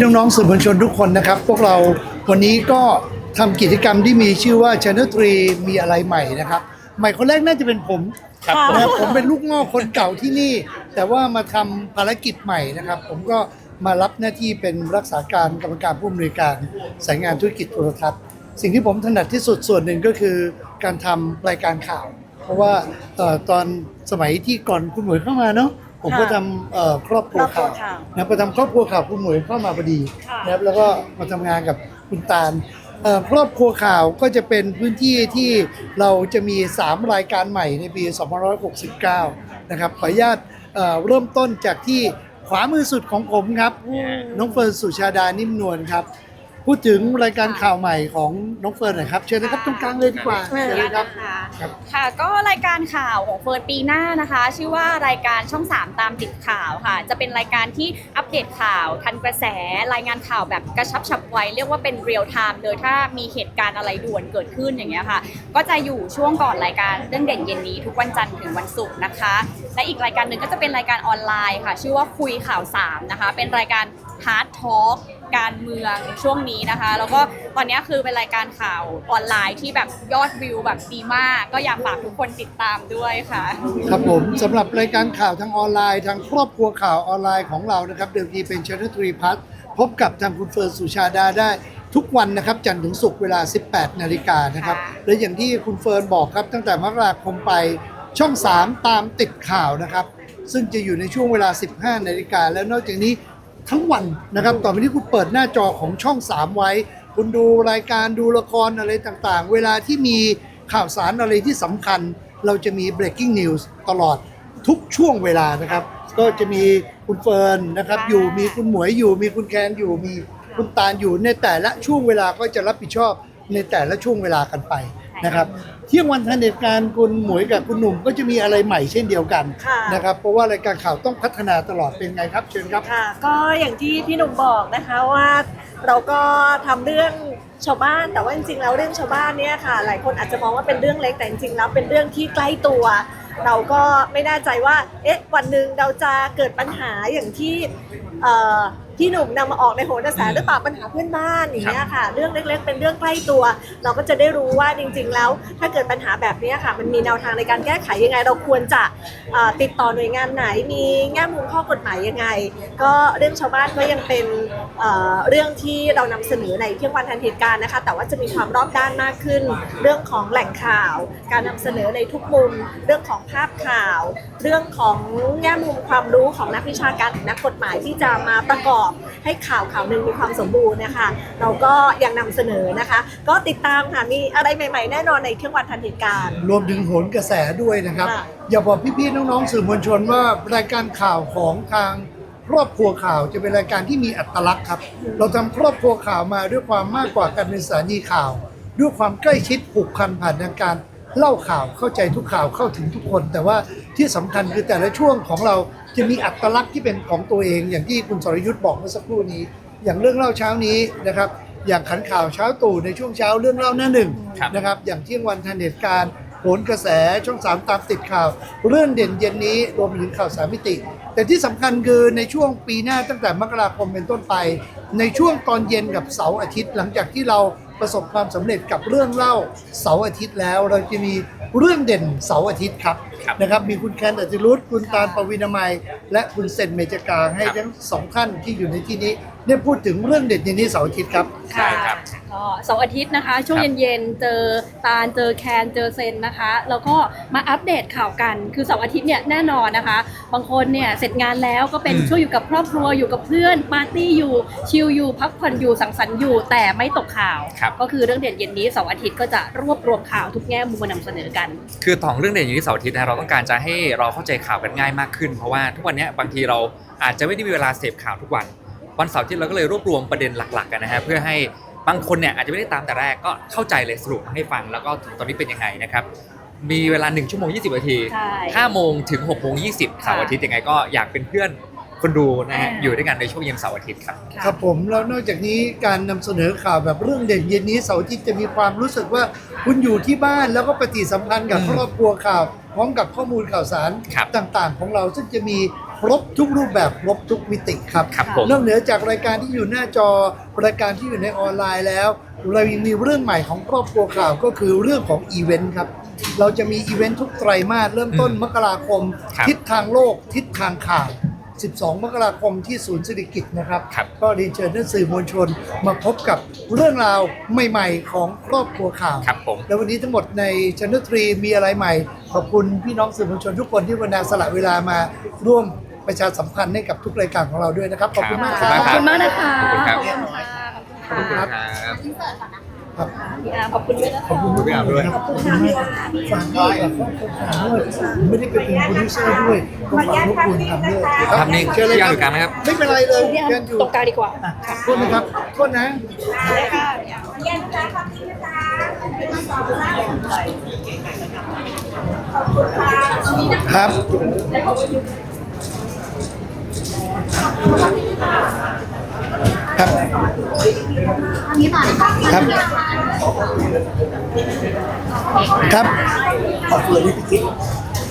น้องๆสื่อมวลชนทุกคนนะครับ พวกเราวันนี้ก็ทำกิจกรรมที่มีชื่อว่า Channel 3มีอะไรใหม่นะครับ ใหม่คนแรกน่าจะเป็นผมครับนะครับผมเป็นลูกง่อกคนเก่าที่นี่ แต่ว่ามาทำภารกิจใหม่นะครับ ผมก็มารับหน้าที่เป็นรักษาการกรรมการผู้อำนวยการสายงานธุรกิจโทรทัศน์ สิ่งที่ผมถนัดที่สุดส่วนหนึ่งก็คือการทำรายการข่าว เพราะว่าเอ่อตอนสมัยที่ก่อนคุณหมวยเข้ามาเนาะ ผมก็ค่ะทำเอ่อครอบครัวข่าวครอบครัวข่าวนะประทำครอบครัวข่าวคุณหมวยเข้ามาพอดีค่ะ นะครับแล้วก็มาทำงานกับคุณตาลเอ่อครอบครัวข่าวก็จะเป็นพื้นที่ที่เราจะมี 3 รายการใหม่ในปี 2569 นะครับขออนุญาตเอ่อเริ่มต้นจากที่ขวามือสุดของผมครับ น้องเฟิร์นสุชาดานิ่มนวลครับ พูดถึงรายการข่าวใหม่ของน้องเฟิร์นหน่อยครับ เชิญนะครับตรงกลางเลยดีกว่าขออเชิญนุเลญายตครับนะคะครับ ค่ะก็รายการข่าวของเฟิร์นปีหน้านะคะ ชื่อว่ารายการช่อง 3 ตามติดข่าวค่ะ จะเป็นรายการที่อัปเดตข่าวทันกระแสรายงานข่าวแบบกระชับฉับไวเรียกว่าเป็นเรียลไทม์เลยถ้ามีเหตุการณ์อะไรด่วนเกิดขึ้นอย่างเงี้ยค่ะ ก็จะอยู่ช่วงก่อนรายการเรื่องเด่นเย็นนี้ทุกวันจันทร์ถึงวันศุกร์นะคะ และอีกรายการหนึ่งก็จะเป็นรายการออนไลน์ค่ะ ชื่อว่าคุยข่าวสามนะคะเป็นรายการฮาร์ดทอ l k การเมืองช่วงนี้นะคะ แล้วก็ตอนนี้คือเป็นรายการข่าวออนไลน์ที่แบบยอดวิวแบบดีมาก ก็อยากฝากทุกคนติดตามด้วยค่ะ ครับผมสำหรับรายการข่าวทางออนไลน์ ทางครอบครัวข่าวออนไลน์ของเรานะครับ เดิมทีเป็น Channel 3 Plus พบกับทางคุณเฟิร์นสุชาดาได้ทุกวันนะครับจันทร์ถึงศุกร์เวลา 18 นาฬิกานะครับค่ะและอย่างที่คุณเฟิร์นบอกครับ ตั้งแต่มกราคมไปช่อง 3 ตามติดข่าวนะครับ ซึ่งจะอยู่ในช่วงเวลา 15 นาฬิกาและนอกจากนี้ ทั้งวันนะครับ ต่อไปนี้คุณเปิดหน้าจอของช่อง 3 ไว้ คุณดูรายการดูละครอะไรต่างๆ เวลาที่มีข่าวสารอะไรที่สำคัญ เราจะมี breaking news ตลอดทุกช่วงเวลานะครับ ก็จะมีคุณเฟิร์นนะครับค่ะอยู่มีคุณหมวยอยู่ มีคุณแคนอยู่มีคุณตาลอยู่ในแต่ละช่วงเวลาก็จะรับผิดชอบในแต่ละช่วงเวลากันไป นะครับเที่ยงวันทันเหตุการณ์คุณหมวยกับคุณหนุ่มก็จะมีอะไรใหม่เช่นเดียวกันค่ะ นะครับเพราะว่ารายการข่าวต้องพัฒนาตลอดเป็นไงครับเชิญครับ ค่ะก็อย่างที่พี่หนุ่มบอกนะคะว่าเราก็ทำเรื่องชาวบ้าน แต่ว่าจริงๆแล้วเรื่องชาวบ้านเนี่ยค่ะ หลายคนอาจจะมองว่าเป็นเรื่องเล็กแต่จริงๆแล้วเป็นเรื่องที่ใกล้ตัว เราก็ไม่แน่ใจว่าเอ๊ะวันหนึ่งเราจะเกิดปัญหาอย่างที่เอ่อ พี่หนุ่มนำมาออกในโหนกระแสหรือเปล่าปัญหาเพื่อนบ้านอย่างเงี้ยค่ะ เรื่องเล็ก ๆ เป็นเรื่องใกล้ตัว เราก็จะได้รู้ว่าจริง ๆ แล้ว ถ้าเกิดปัญหาแบบเนี้ยค่ะ มันมีแนวทางในการแก้ไขยังไง เราควรจะเอ่อติดต่อหน่วยงานไหน มีแง่มุมข้อกฎหมายยังไง ก็เรื่องชาวบ้านก็ยังเป็นเอ่อเรื่องที่เรานำเสนอในเที่ยงวันทันเหตุการณ์นะคะ แต่ว่าจะมีความรอบด้านมากขึ้น เรื่องของแหล่งข่าว การนำเสนอในทุกมุม เรื่องของภาพข่าว เรื่องของแง่มุมความรู้ของนักวิชาการนักกฎหมายที่จะมาประกอบให้ข่าวข่าวหนึ่งมีความสมบูรณ์นะคะ เราก็ยังนำเสนอนะคะ ก็ติดตามค่ะมีอะไรใหม่ ๆ แน่นอนในเที่ยงวันทันเหตุการณ์ รวมถึงโหนกระแสด้วยนะครับค่ะอย่าบอกพี่ๆน้องๆสื่อมวลชนว่ารายการข่าวของทางครอบครัวข่าวจะเป็นรายการที่มีอัตลักษณ์ครับ เราทำครอบครัวข่าวมาด้วยความมากกว่าการเป็นสถานีข่าว ด้วยความใกล้ชิดผูกพันผ่านทางการ เล่าข่าวเข้าใจทุกข่าวเข้าถึงทุกคน แต่ว่าที่สำคัญคือแต่ละช่วงของเราจะมีอัตลักษณ์ที่เป็นของตัวเอง อย่างที่คุณสรยุทธ์บอกเมื่อสักครู่นี้ อย่างเรื่องเล่าเช้านี้นะครับ อย่างขันข่าวเช้าตู่ในช่วงเช้าเรื่องเล่าหน้าหนึ่งครับนะครับ อย่างเที่ยงวันทันเหตุการณ์โหนกระแสช่องสามตามติดข่าว เรื่องเด่นเย็นนี้รวมถึงข่าวสามมิติ แต่ที่สำคัญคือในช่วงปีหน้าตั้งแต่มกราคมเป็นต้นไป ในช่วงตอนเย็นกับเสาร์อาทิตย์หลังจากที่เรา ประสบความสำเร็จกับเรื่องเล่าเสาร์อาทิตย์แล้ว เราจะมีเรื่องเด่นเสาร์อาทิตย์ครับครับนะครับ มีคุณแคนอัจรุตคุณตาลปวินามัย และคุณเซนเมจกาให้ครับทั้งสองท่านที่อยู่ในที่นี้ได้พูดถึงเรื่องเด่นเย็นนี้เสาร์อาทิตย์ครับใช่ครับ ก็เสาร์อาทิตย์นะคะ ช่วงครับเย็นๆเจอตาลเจอแคนเจอเซนนะคะ แล้วก็มาอัปเดตข่าวกัน คือเสาร์อาทิตย์เนี่ยแน่นอนนะคะ บางคนเนี่ยเสร็จงานแล้วก็เป็นอืมช่วงอยู่กับครอบครัวอยู่กับเพื่อนปาร์ตี้อยู่ชิลอยู่พักผ่อนอยู่สังสรรค์อยู่ แต่ไม่ตกข่าว ครับ ก็คือเรื่องเด่นเย็นนี้เสาร์อาทิตย์ก็จะรวบรวมข่าวทุกแง่มุมมานำเสนอกัน คือต่องเรื่องเด่นอย่างที่เสาร์อาทิตย์นะเราต้องการจะให้เราเข้าใจข่าวกันง่ายมากขึ้น เพราะว่าทุกวันเนี้ยบางทีเราอาจจะไม่ได้มีเวลาเสพข่าวทุกวัน วันเสาร์อาทิตย์เราก็เลยรวบรวมประเด็นหลักๆกันนะฮะเพื่อให้ บางคนเนี่ยอาจจะไม่ได้ตามแต่แรกก็เข้าใจเลยสรุปมาให้ฟังแล้วก็ถึงตอนนี้เป็นยังไงนะครับ มีเวลา 1 ชั่วโมง 20นาทีใช่5โมงถึง6โมง20เสาร์อาทิตย์ยังไงก็อยากเป็นเพื่อนคนดูนะฮะอ่า อยู่ด้วยกันในช่วงเย็นเสาร์อาทิตย์ครับครับผมแล้วนอกจากนี้การนำเสนอข่าวแบบเรื่องเด่นเย็นนี้เสาร์อาทิตย์จะมีความรู้สึกว่าคุณอยู่ที่บ้านแล้วก็ปฏิสัมพันธ์กับอืมครอบครัวข่าว พร้อมกับข้อมูลข่าวสารครับต่างๆ ของเราซึ่งจะมี ครบทุกรูปแบบครบทุกมิติครับครับผม นอกเหนือจากรายการที่อยู่หน้าจอรายการที่อยู่ในออนไลน์แล้ว เรายังมีเรื่องใหม่ของครอบครัวข่าวก็คือเรื่องของอีเวนต์ครับ เราจะมีอีเวนต์ทุกไตรมาสเริ่มต้นอืมมกราคม ครับ ทิศทางโลก ทิศทางข่าว 12 มกราคมที่ศูนย์เศรษฐกิจนะครับ ครับ ก็เรียนเชิญท่านสื่อมวลชนมาพบกับเรื่องราวใหม่ ๆ ของครอบครัวข่าว ครับผม แล้ววันนี้ทั้งหมดในชนทรีมีอะไรใหม่ ขอบคุณพี่น้องสื่อมวลชนทุกคนที่วันนาสละเวลามาร่วม ประชาสัมพันธ์ให้กับทุกรายการของเราด้วยนะครับ ขอบคุณมากครับ ขอบคุณมากนะคะขอบคุณครับขอบคุณครับครับครับพี่อาร์ขอบคุณด้วยนะคะ ขอบคุณพี่อาร์ด้วย ขอบคุณมากฝากด้วยกับครอบครัวข่าวด้วยไม่ได้ไปเป็นโปรดิวเซอร์ด้วยก็ฝากรบกวนทำด้วยภาพนิ่งเชิญเลยพี่คอารัร์อยู่กลางนะครับ ไม่เป็นไรเลยเชิญอยู่ตรงกลางดีกว่า อะโทษนะครับโทษนะครับครับ ครับครับ ครับคุณเลยพี่กิ๊ก